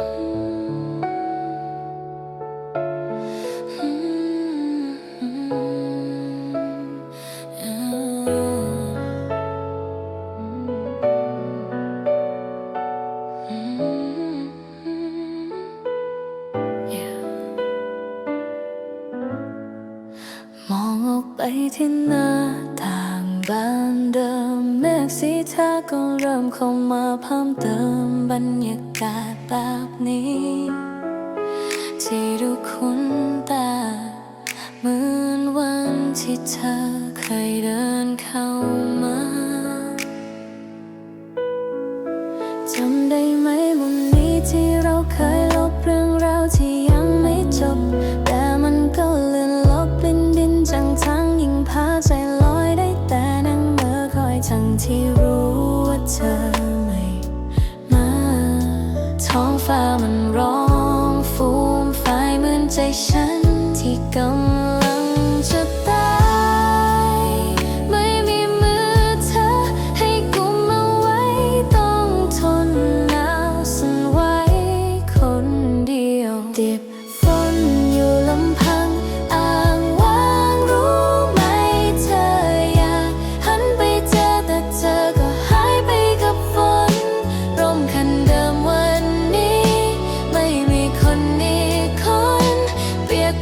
มองออกไปที่หน้าต่างบ้านเดิม เมฆสีเธอก็เริ่มเข้ามาเพิ่มเติมบรรยากาศแบบนี้ ที่ดูคุ้นตาเหมือนวันที่เธอเคยเดินเข้ามา ที่รู้ว่าเธอไม่มาท้องฟ้ามันร้อน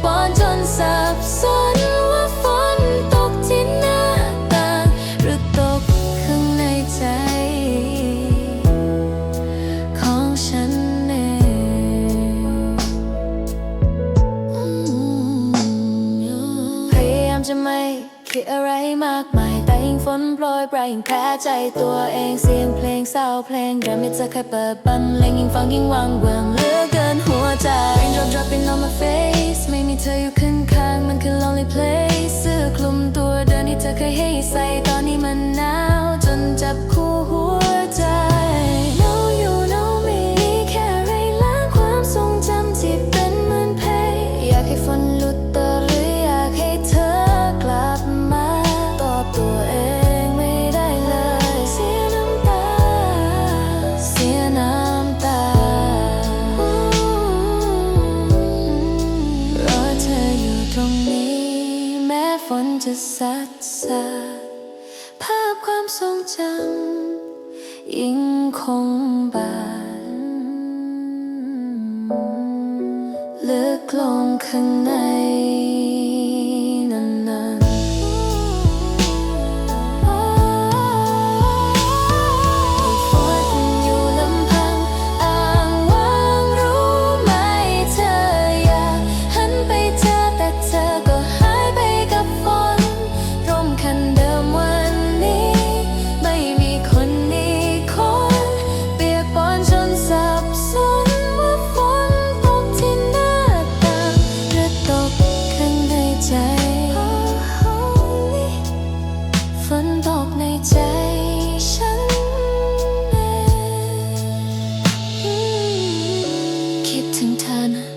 เปียกปอนจนสับสนว่าฝนตกที่หน้าต่างหรือตกข้างในใจ ของฉันเองพยายามจะไม่คิดอะไรมากมายแต่ยิ่งฝนโปรยปลายยิ่งแพ้ใจตัวเองเสียงเพลงเศร้าเพลงเดิมไม่จะเคยเปิดบรรเลงยิ่งฟังยิ่งวังเวงเหลือเกินหัว ให้ใส่ตอนนี้มัน ฝนจะสัดสาดภาพความทรงจำยิ่งคงบานลึกลงข้างใน บกในใจฉันคิดถึงเธอนะ